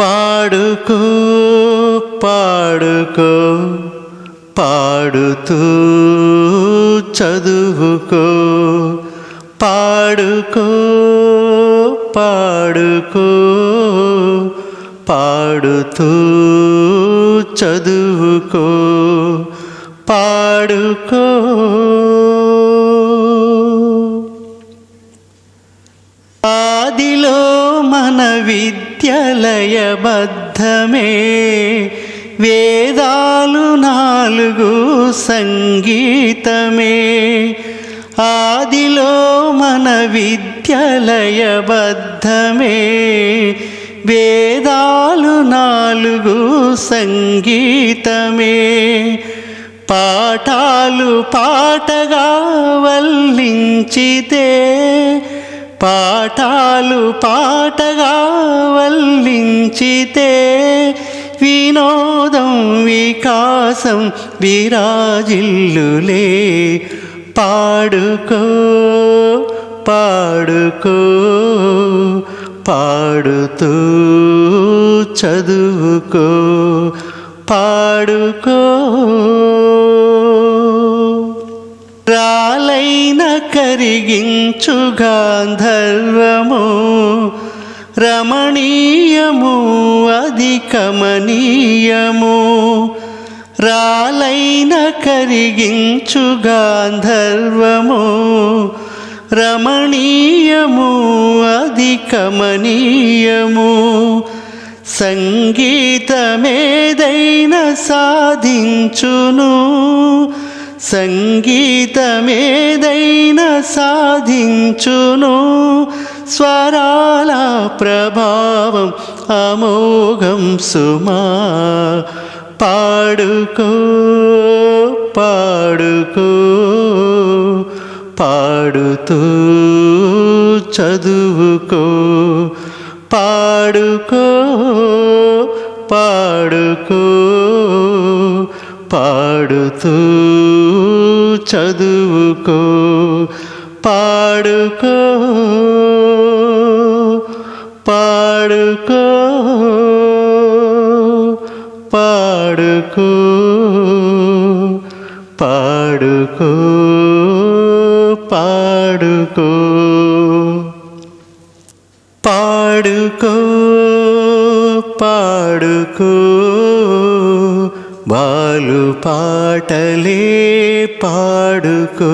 పాడుకో పాడుకో పాడుతూ చదువుకో పాడుకో పాడుకో పాడుతూ చదువుకో పాడుకో. ఆదిలో మన నిత్యలయబద్ధమే. వేదాలు నాలుగు సంగీతమే. ఆదిలో మన విద్యలయబద్ధమే. వేదాలు నాలుగు సంగీతమే. పాఠాలు పాటగా వల్లించితే పాఠాలు పాటగా వల్లించితే వినోదం వికాసం విరాజిల్లులే. పాడుకో పాడుకో పాడుతూ చదువుకో పాడుకో. కరిగించు గాంధర్వము రమణీయము అధికమనీయము. రాలైన కరిగించు గాంధర్వము రమణీయము అధికమనీయము. సంగీతమేదైన సాధించును. సంగీతమేదైన సాధించును. స్వరాల ప్రభావం అమోఘం సుమా. పాడుకో పాడుకో పాడుతూ చదువుకో. పాడుకో పాడుకో. పాడుతూ చదువుకో పాడుకో పాడుకో పాడుకో పాడుకో పాడుకో పాడుకో పాడుకో బాలు పాటలే పాడుకో.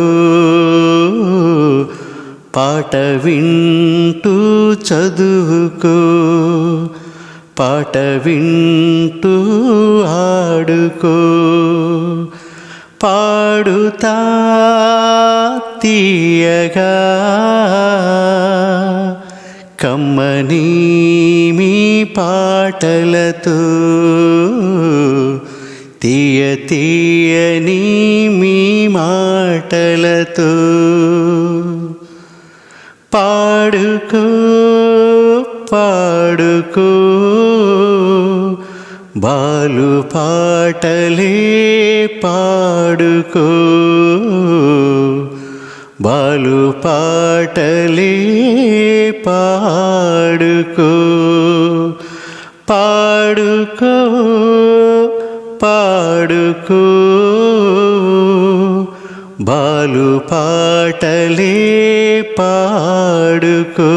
పాట వింటూ చదువుకో. పాట వింటూ ఆడుకో. పాడుతా తీయగా. కమ్మని మీ పాటలతో తీయ తీయని మీ మాటలతో పాడుకో పాడుకో. బాలు పాటలే పాడుకో. బాలు పాటలే పాడుకో. పాడుకో. పాడుకో బాలు పాటలే పాడుకో.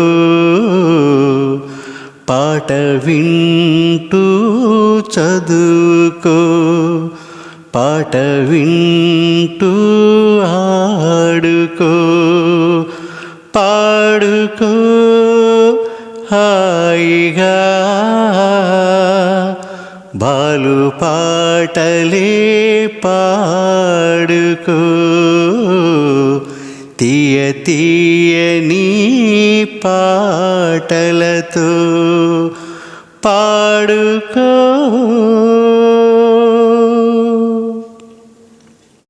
పాట వింటూ చదువుకో. పాట వింటూ ఆడుకో. పాడుకో హాయిగా బాలు పాటలే పాడుకో. తీయ తీయని పాటలతో పాడుకో.